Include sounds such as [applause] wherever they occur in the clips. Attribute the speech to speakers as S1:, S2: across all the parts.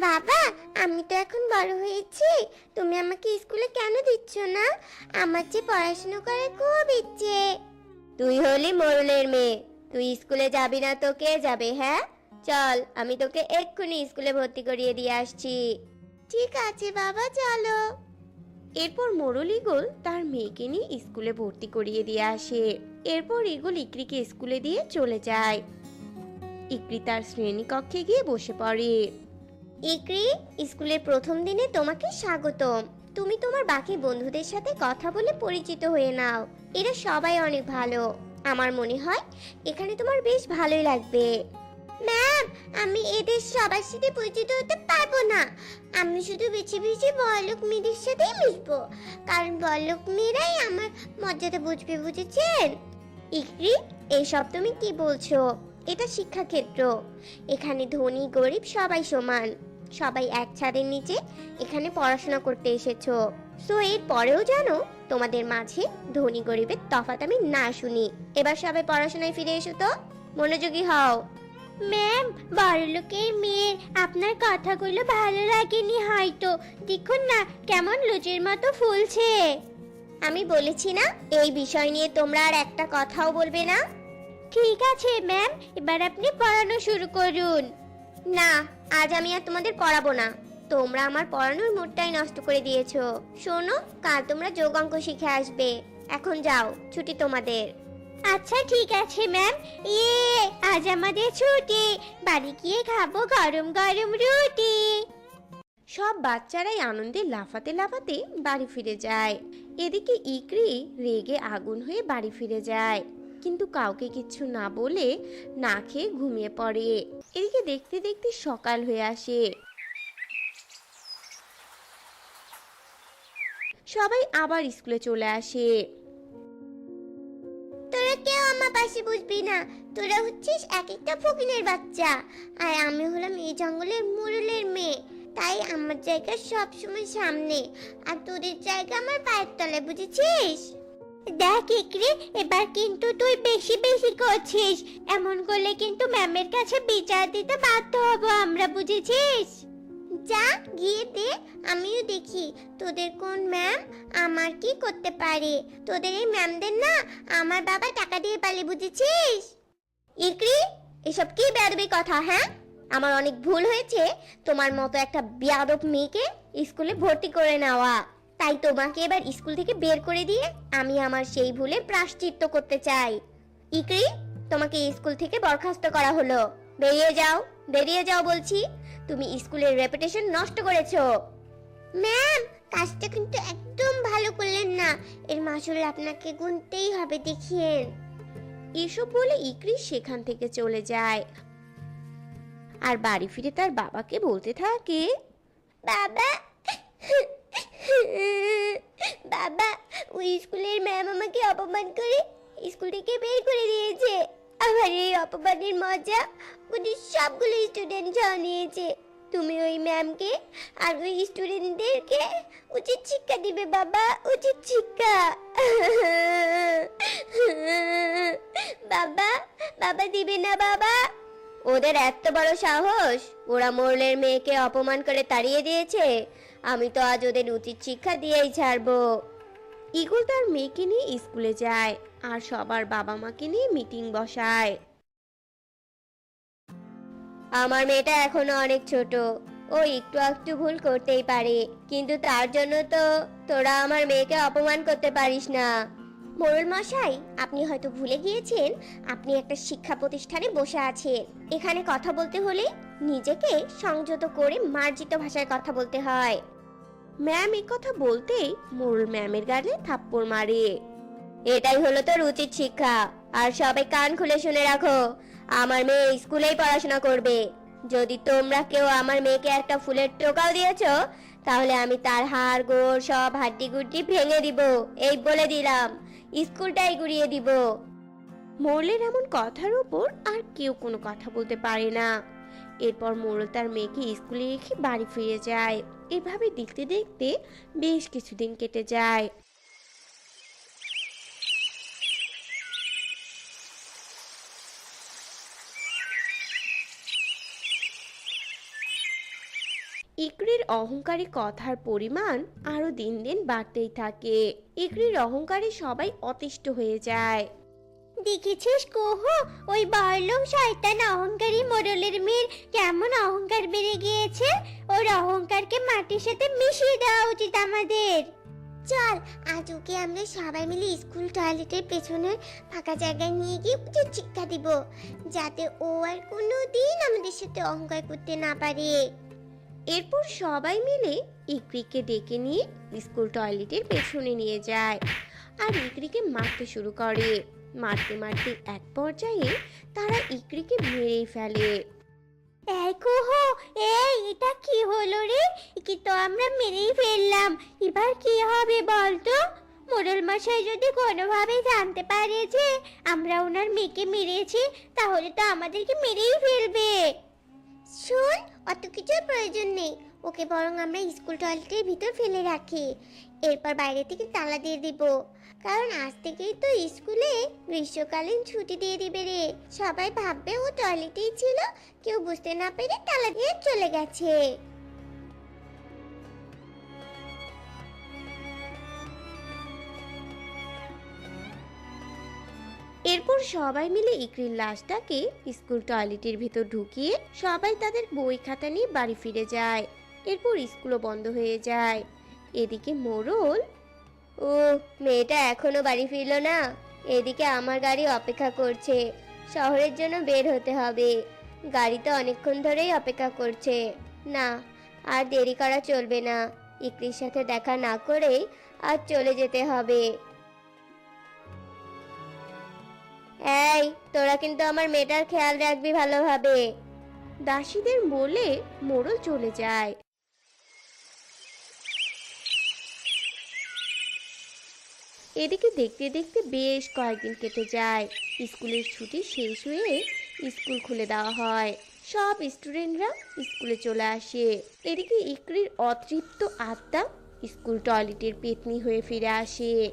S1: বাবা আমি তো এখন বড় হয়েছি। তুমি আমাকে স্কুলে কেন দিচ্ছ না? আমার যে পড়াশোনা করার খুব ইচ্ছে। তুই হলি মোরলের মেয়ে। তুই স্কুলে যাবি না তো কে যাবে হ্যাঁ? চল আমি তোকে এক্ষুনি স্কুলে ভর্তি করিয়ে দিয়ে আসছি। ঠিক আছে বাবা চলো।
S2: এরপর মোরল ইগল তার মেয়েকে নিয়ে স্কুলে ভর্তি করিয়ে দিয়ে আসে। এরপর ইগল ইকরিকে স্কুলে দিয়ে চলে যায়। ইকরি তার শ্রেণীকক্ষে গিয়ে বসে পড়ে।
S1: ইকরি, স্কুলের প্রথম দিনে তোমাকে স্বাগতম। তুমি তোমার বাকি বন্ধুদের সাথে কথা বলে পরিচিত হয়ে নাও। এরা সবাই অনেক ভালো। আমার মনে হয় এখানে তোমার বেশ ভালোই লাগবে। ম্যাম, আমি এদের সবার সাথে পরিচিত হতে পারব না। আমি শুধু বেছে বেছে বড়লোক মেয়েদের সাথেই মিশবো। কারণ বড়লোক মেয়েরাই আমার মর্যাদা বুঝবে, বুঝেছেন? ইকরি এইসব তুমি কি বলছো? এটা শিক্ষাক্ষেত্র। এখানে ধনী, গরিব সবাই সমান। সবাই এক ছাদের নিচে এখানে পড়াশোনা করতে এসেছ। সো এর পরেও জানো তোমাদের মাঝে ধনী গরিবের তফাৎ আমি না শুনি। এবার সবাই পড়াশোনায় ফিরে এসো তো। মনোযোগী হও। ম্যাম বড়লোকের মেয়ের আপনার কথাগুলো ভালো লাগেনি হয়তো। দেখুন না কেমন লুচির মতো ফুলছে। আমি বলেছি না এই বিষয় নিয়ে তোমরা আর একটা কথাও বলবে না? ঠিক আছে ম্যাম এবার আপনি পড়ানো শুরু করুন। না আজ আমি আর তোমাদের পড়াবো না। তোমরা আমার পড়ানোর মুডটাই নষ্ট করে দিয়েছ। শোনো কাল তোমরা যোগ অঙ্ক শিখে আসবে। এখন যাও ছুটি তোমাদের। আচ্ছা ঠিক আছে ম্যাম। ইয়ে আজ আমাদের ছুটি। বাড়ি গিয়ে খাব গরম গরম রুটি।
S2: সব বাচ্চারাই আনন্দে লাফাতে লাফাতে বাড়ি ফিরে যায়। এদিকে ইকরি রেগে আগুন হয়ে বাড়ি ফিরে যায়। কিন্তু কাউকে কিছু না বলে না খেয়ে ঘুমিয়ে পড়ে। এদিকে দেখতে দেখতে সকাল হয়ে আসে। সবাই আবার স্কুলে চলে আসে।
S1: তোরা কেউ আমার পাশে বুঝবি না। তোরা হচ্ছিস এক একটা ফকিনের বাচ্চা। আর আমি হলাম এই জঙ্গলের মুরুলের মেয়ে। তাই আমার জায়গা সব সময় সামনে। আর তোদের জায়গা আমার পায়ের তলায়, বুঝেছিস? দেখ ইকরি, এবার কিন্তু তুই বেশি বেশি করছিস। এমন করলে কিন্তু ম্যামের কাছে বিচার দিতে বাধ্য হব, আমরা বুঝেছিস? যা, গিয়ে দে, আমিও দেখি। তোদের কোন ম্যাম আমার কি করতে পারে? তোদের এই ম্যামদের না আমার বাবা টাকা দিয়ে পালে, বুঝেছিস? ইকরি, এসব কি বেয়াদবি কথা হ্যাঁ? আমার অনেক ভুল হয়েছে। তোমার মতো একটা বেয়াদব মেয়েকে স্কুলে ভর্তি করে নেওয়া। তাই তোমাকে এবার স্কুল থেকে বের করে দিয়ে আমি আমার সেই ভুলে প্রাশ্চিত্য করতে চাই। ইকরি, তোমাকে স্কুল থেকে বরখাস্ত করা হলো। বেরিয়ে যাও বেরিয়ে যাও বলছি। তুমি স্কুলের রেপুটেশন নষ্ট করেছ। ম্যাম, কাজটা কিন্তু একদম ভালো করলেন না। এর মাসুল আপনাকে গুনতেই হবে, দেখিয়েন।
S2: এসব বলে ইকরি সেখান থেকে চলে যায়। আর বাড়ি ফিরে তার বাবাকে বলতে থাকে,
S1: বাবা [laughs] বাবা ওই স্কুলের ম্যাম আমাকে অপমান করে স্কুল থেকে বের করে দিয়েছে। আমার এই অপমানের মজা ওদের সবগুলো স্টুডেন্ট নিয়েছে। তুমি ওই ম্যামকে আর ওই স্টুডেন্টদেরকে উচিত শিক্ষা দিবে বাবা, উচিত শিক্ষা। [laughs] বাবা বাবা দিবে না বাবা। ওদের এত বড় সাহস, ওরা মোরলের মেয়েকে অপমান করে তাড়িয়ে দিয়েছে। আমি তো আজ ওদের উচিত শিক্ষা দিয়েই ছাড়বো।
S2: ইগল তার মেয়েকে নিয়ে স্কুলে যায় আর সবার বাবা মাকে নিয়ে মিটিং বসায়।
S1: আমার মেয়েটা এখনও অনেক ছোট, ও একটু একটু ভুল করতেই পারে, কিন্তু তার জন্য তো তোরা আমার মেয়েকে অপমান করতে পারিস না। মোরল মশাই, আপনি হয়তো ভুলে গিয়েছেন, আপনি একটা শিক্ষা প্রতিষ্ঠানে বসে আছেন। এখানে কথা বলতে হলে নিজেকে সংযত করে মার্জিত ভাষায় কথা বলতে হয়।
S2: ম্যাম এই কথা বলতেই মোরল ম্যামের গালে থাপ্পড় মারে।
S1: এটাই হলো তোর উচিত শিক্ষা। আর সবাই কান খুলে শুনে রাখো, আমার মেয়ে স্কুলেই পড়াশোনা করবে। যদি তোমরা কেউ আমার মেয়েকে একটা ফুলের টোকাও দিয়েছ, তাহলে আমি তার হাড়, গোড়, সব হাড্ডি গুড্ডি ভেঙে দিব। এই বলে দিলাম, স্কুলটাই গুড়িয়ে দিব।
S2: মোরলের এমন কথার উপর আর কেউ কোনো কথা বলতে পারে না। এরপর মোরল তার মেয়েকে স্কুলে রেখে বাড়ি ফিরে যায়। এভাবে দেখতে দেখতে বেশ কিছুদিন কেটে যায়। ইকরির অহংকারী কথার পরিমাণ আরও দিন দিন বাড়তেই থাকে। ইকরির অহংকারে সবাই অতিষ্ঠ হয়ে যায়।
S1: দেখেছিস কোহো? ওই বড়লোক শয়তান অহংকারী মোড়লের মেয়ের কেমন অহংকার বেড়ে গিয়েছে? ওর অহংকারকে মাটির সাথে মিশিয়ে দেওয়া উচিত আমাদের। চল আজ ওকে আমরা সবাই মিলে স্কুল টয়লেটের পেছনে ফাঁকা জায়গায় নিয়ে গিয়ে উচিত শিক্ষা দিব যাতে ও আর কোনো দিন আমাদের সাথে অহংকার করতে না পারে।
S2: এরপর সবাই মিলে ইকরিকে ডেকে নিয়ে স্কুল টয়লেটের পেছনে নিয়ে যায় আর ইকরিকে মারতে শুরু করে। মারতে মারতে এক পর্যায়ে তারা ইকরিকে মেরেই ফেলে।
S1: এই কুহু এই এটা কি হলো রে? কি তো আমরা মেরেই ফেললাম। এবার কি হবে বলতো? মোড়ল মশাই যদি কোনোভাবে জানতে পারে যে আমরা ওনার মেয়েকে মেরেছি তাহলে তো আমাদেরকে মেরেই ফেলবে। শোন অত কিছুর প্রয়োজন নেই। ওকে বরং আমরা স্কুল টয়লেটের ভিতর ফেলে রাখি। এরপর বাইরে থেকে তালা দিয়ে দিব। কারণ আজ থেকেই তো স্কুলে গ্রীষ্মকালীন ছুটি দিয়ে দিবে রে। সবাই ভাববে ও টয়লেটেই ছিল, কেউ বুঝতে না পেরে তালা দিয়ে চলে গেছে।
S2: এরপর সবাই মিলে ইকরির লাশটাকে স্কুল টয়লেটের ভিতর ঢুকিয়ে সবাই তাদের বই খাতা নিয়ে বাড়ি ফিরে যায়। এরপর স্কুলও বন্ধ হয়ে যায়। এদিকে মোড়ল
S1: ও মেয়েটা এখনও বাড়ি ফিরলো না। এদিকে আমার গাড়ি অপেক্ষা করছে। শহরের জন্য বের হতে হবে। গাড়ি তো অনেকক্ষণ ধরেই অপেক্ষা করছে। না, আর দেরি করা চলবে না। ইকরির সাথে দেখা না করেই আর চলে যেতে হবে। এই, তোরা কিন্তু আমার মেয়েটার খেয়াল রাখবি ভালোভাবে।
S2: দাসীদের বলে মোড়ল চলে যায়। এদিকে দেখতে দেখতে বেশ কয়েকদিন কেটে যায়। স্কুলের ছুটি শেষ হয়ে স্কুল খুলে দেওয়া হয়। সব স্টুডেন্টরা স্কুলে চলে আসে। এদিকে ইকরির অতৃপ্ত আত্মা স্কুল টয়লেটের পেতনি হয়ে ফিরে আসে।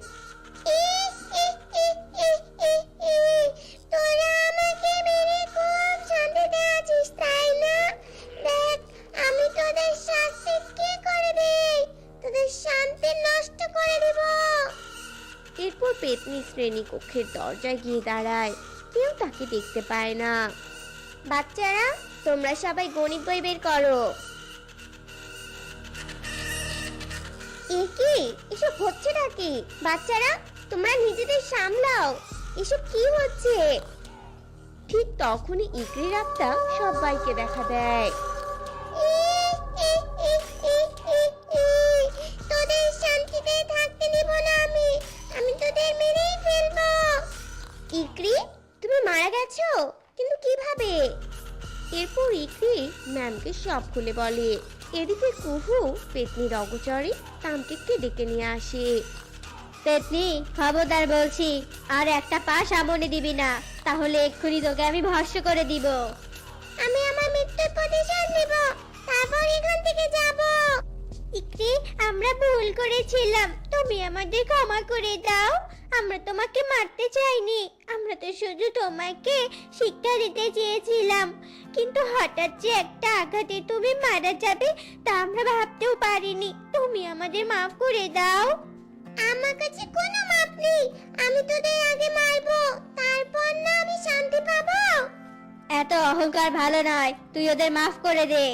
S2: এরপর পেতনি শ্রেণি কক্ষের দরজায় গিয়ে দাঁড়ায়। কেউ তাকে দেখতে পায় না।
S1: বাচ্চারা, তোমরা সবাই গণিত বই বের করো। এ এসব হচ্ছে নাকি বাচ্চারা, তোমরা নিজেদের সামলাও। এসব কি হচ্ছে?
S2: ঠিক তখনই ইকরির আত্মা সবাইকে দেখা দেয়। এরপর ইকরি ম্যামকে সব খুলে বলে। এদিকে কুহু পেতনির অগচরে তান্ত্রিককে ডেকে নিয়ে আসে।
S1: পেতনি, খবরদার বলছি, আর একটা পা সামনে দিবি না, তাহলে এক্ষুনি তোকে আমি ভস্য করে দিব। আমি আমার মৃত্যুর প্রতিশোধ নেব, তারপর এখান থেকে যাব। ইকরি, আমরা ভুল করেছিলাম, তুমি আমাদের ক্ষমা করে দাও। আমরা তোমাকে মারতে চাইনি। আমরা তো শুধু তোমাকে শিক্ষা দিতে চেয়েছিলাম। কিন্তু হঠাৎ যে একটা আঘাতে তুমি মারা যাবে তা আমরা ভাবতেও পারিনি। তুমি আমাদের মাফ করে দাও। আমার কাছে কোনো মাপ নেই। আমি তোদের আগে মারবো। তারপর না আমি শান্তি পাবো। এত অহংকার ভালো নয়। তুই ওদের মাফ করে দে।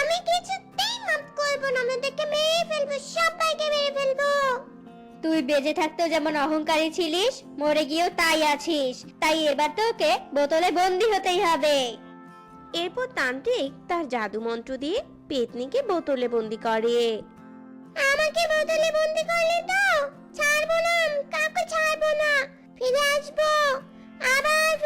S1: আমি কিছুতেই মাফ করব না। ওদেরকে মেরে ফেলব। সবাইকে মেরে ফেলব। তুই বেজে থাকতেও যেমন অহংকারী ছিলিস মরে গিয়েও তাই আছিস। তাই এবার তোকে বোতলে বন্দি হতেই হবে।
S2: এরপর তান্ত্রিক তার জাদু মন্ত্র দিয়ে পেতনিকে বোতলে বন্দি করে।
S1: আমাকে বোতলে বন্দি করলে তো ছাড়বো না কাউকে ছাড়বো না। ফিরে আসব। আবার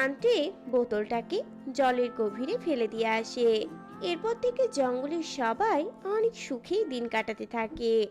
S2: এরপর বোতলটাকে জলের গভীরে ফেলে দিয়ে আসে। এরপর থেকে জঙ্গলের সবাই অনেক সুখেই দিন কাটাতে থাকে।